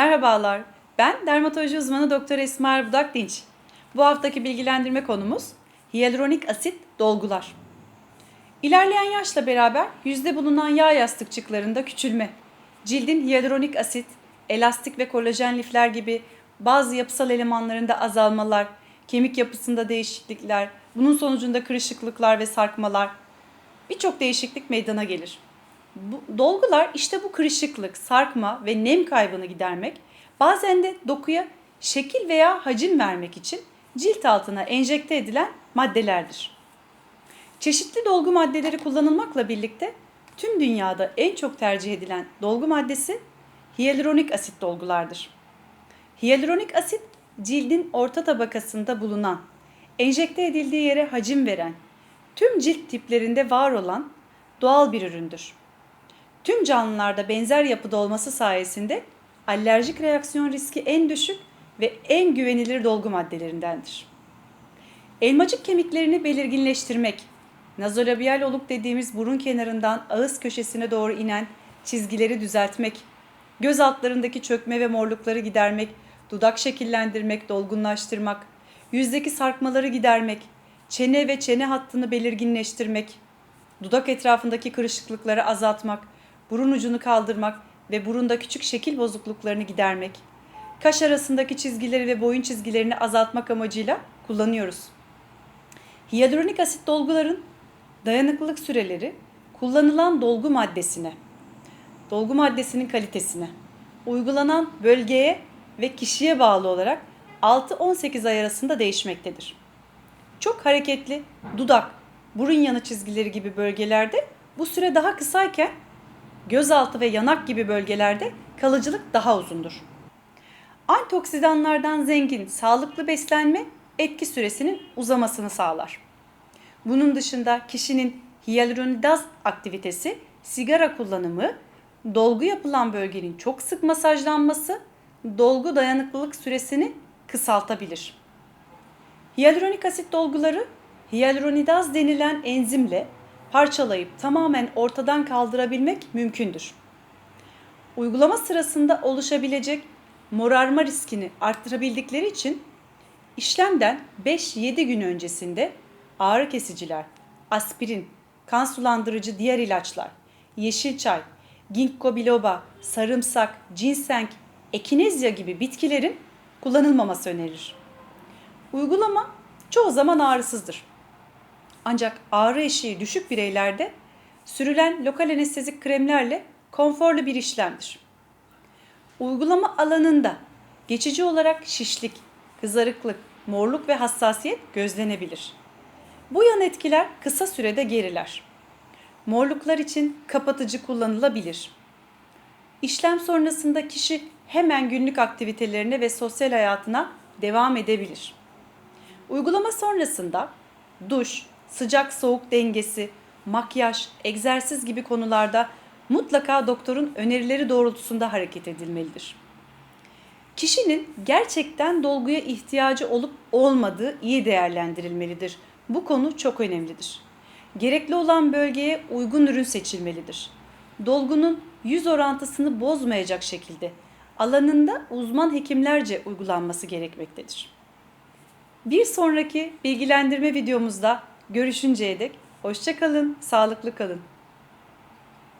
Merhabalar, ben dermatoloji uzmanı Doktor Esma Budak Dinç. Bu haftaki bilgilendirme konumuz hyaluronik asit dolgular. İlerleyen yaşla beraber yüzde bulunan yağ yastıkçıklarında küçülme, cildin hyaluronik asit, elastik ve kolajen lifler gibi bazı yapısal elemanlarında azalmalar, kemik yapısında değişiklikler, bunun sonucunda kırışıklıklar ve sarkmalar, birçok değişiklik meydana gelir. Bu, dolgular işte bu kırışıklık, sarkma ve nem kaybını gidermek, bazen de dokuya şekil veya hacim vermek için cilt altına enjekte edilen maddelerdir. Çeşitli dolgu maddeleri kullanılmakla birlikte tüm dünyada en çok tercih edilen dolgu maddesi hyaluronik asit dolgulardır. Hyaluronik asit cildin orta tabakasında bulunan, enjekte edildiği yere hacim veren, tüm cilt tiplerinde var olan doğal bir üründür. Tüm canlılarda benzer yapıda olması sayesinde alerjik reaksiyon riski en düşük ve en güvenilir dolgu maddelerindendir. Elmacık kemiklerini belirginleştirmek, nazolabial oluk dediğimiz burun kenarından ağız köşesine doğru inen çizgileri düzeltmek, göz altlarındaki çökme ve morlukları gidermek, dudak şekillendirmek, dolgunlaştırmak, yüzdeki sarkmaları gidermek, çene ve çene hattını belirginleştirmek, dudak etrafındaki kırışıklıkları azaltmak, burun ucunu kaldırmak ve burunda küçük şekil bozukluklarını gidermek, kaş arasındaki çizgileri ve boyun çizgilerini azaltmak amacıyla kullanıyoruz. Hyaluronik asit dolguların dayanıklılık süreleri kullanılan dolgu maddesine, dolgu maddesinin kalitesine, uygulanan bölgeye ve kişiye bağlı olarak 6-18 ay arasında değişmektedir. Çok hareketli dudak, burun yanı çizgileri gibi bölgelerde bu süre daha kısayken gözaltı ve yanak gibi bölgelerde kalıcılık daha uzundur. Antioksidanlardan zengin sağlıklı beslenme etki süresinin uzamasını sağlar. Bunun dışında kişinin hyaluronidaz aktivitesi, sigara kullanımı, dolgu yapılan bölgenin çok sık masajlanması, dolgu dayanıklılık süresini kısaltabilir. Hyaluronik asit dolguları hyaluronidaz denilen enzimle parçalayıp tamamen ortadan kaldırabilmek mümkündür. Uygulama sırasında oluşabilecek morarma riskini arttırabildikleri için işlemden 5-7 gün öncesinde ağrı kesiciler, aspirin, kan sulandırıcı diğer ilaçlar, yeşil çay, ginkgo biloba, sarımsak, ginseng, ekinezya gibi bitkilerin kullanılmaması önerilir. Uygulama çoğu zaman ağrısızdır. Ancak ağrı eşiği düşük bireylerde sürülen lokal anestezik kremlerle konforlu bir işlemdir. Uygulama alanında geçici olarak şişlik, kızarıklık, morluk ve hassasiyet gözlenebilir. Bu yan etkiler kısa sürede geriler. Morluklar için kapatıcı kullanılabilir. İşlem sonrasında kişi hemen günlük aktivitelerine ve sosyal hayatına devam edebilir. Uygulama sonrasında duş, sıcak soğuk dengesi, makyaj, egzersiz gibi konularda mutlaka doktorun önerileri doğrultusunda hareket edilmelidir. Kişinin gerçekten dolguya ihtiyacı olup olmadığı iyi değerlendirilmelidir. Bu konu çok önemlidir. Gerekli olan bölgeye uygun ürün seçilmelidir. Dolgunun yüz orantısını bozmayacak şekilde alanında uzman hekimlerce uygulanması gerekmektedir. Bir sonraki bilgilendirme videomuzda görüşünceye dek hoşçakalın, sağlıklı kalın.